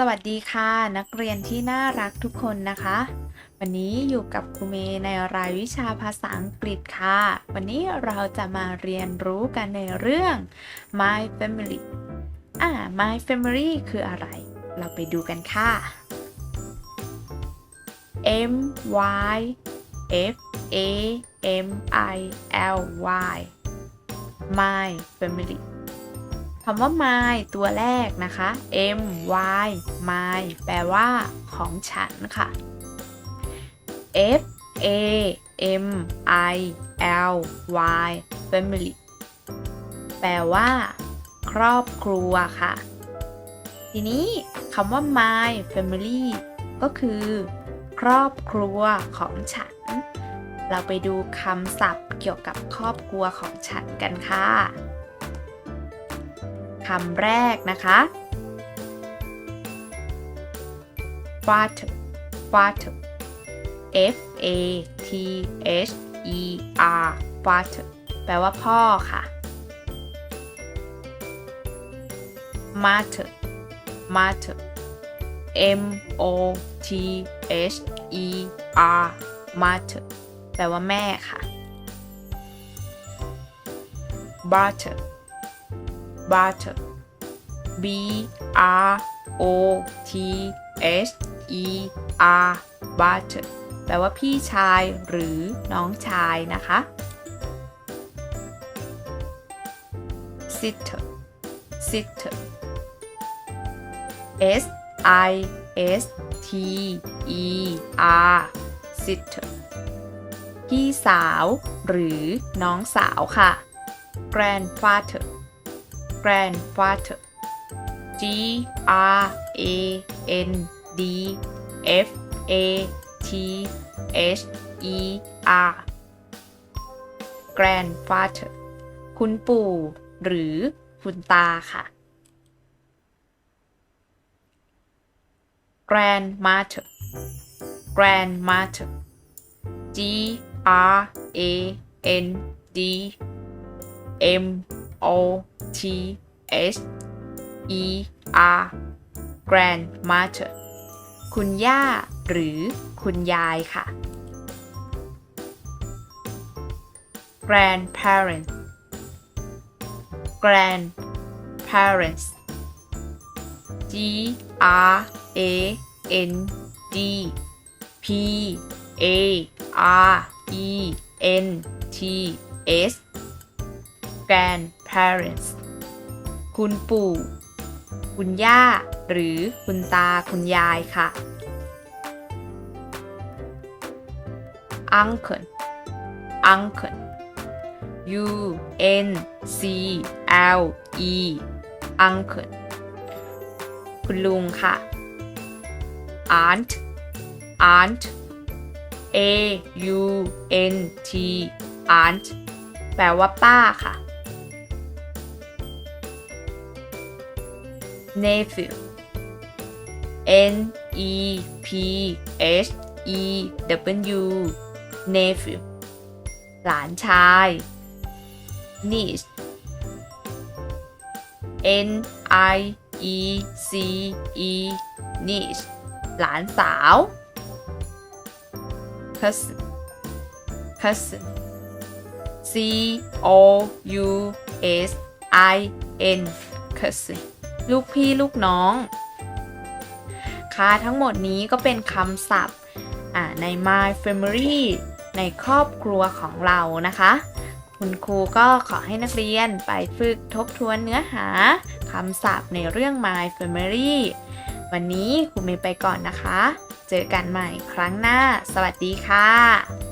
สวัสดีค่ะนักเรียนที่น่ารักทุกคนนะคะ วันนี้อยู่กับครูเมย์ในรายวิชาภาษาอังกฤษค่ะ วันนี้เราจะมาเรียนรู้กันในเรื่อง My Family อ่า My Family คืออะไร เราไปดูกันค่ะ M Y F A M I L Y My Family คำว่า my ตัวแรกนะคะ m y my แปลว่า ของฉันค่ะ f a m i l y family แปลว่า ครอบครัวค่ะ ทีนี้คำว่า my family ก็คือ ครอบครัวของฉัน เราไปดูคำศัพท์เกี่ยวกับครอบครัวของฉันกันค่ะ คำแรกนะคะ father father father แปลว่าพ่อค่ะ mother mother mother แปลว่าแม่ค่ะ brother butter b r o t h e r butter แปลว่าพี่ชายหรือน้องชายนะคะ sister sister s i s t e r sister พี่สาวหรือน้องสาวค่ะ grandfather grandfather G R A N D F A T H E R grandfather คุณปู่หรือคุณตาค่ะ grandmother grandmother G R A N D M O T H E R grandmother คุณย่าหรือคุณยายค่ะ grandparent grandparents G R A N D P A R E N T S grandparents คุณปู่ คุณย่า หรือคุณตาคุณยายค่ะ uncle uncle u n c l e uncle คุณลุงค่ะ aunt aunt a u n t aunt แปลว่าป้าค่ะ nephew n e p h e w nephew หลานชาย niece n i e c e niece หลานสาว cousin cousin c o u s i n cousin ลูกพี่ลูกน้อง ค่ะทั้งหมดนี้ก็เป็นคำศัพท์ใน My Family ในครอบครัวของเรานะคะ คุณครูก็ขอให้นักเรียนไปฝึกทบทวนเนื้อหาคำศัพท์ในเรื่อง My Family วันนี้ครูเมย์ไปก่อนนะคะ เจอกันใหม่ครั้งหน้า สวัสดีค่ะ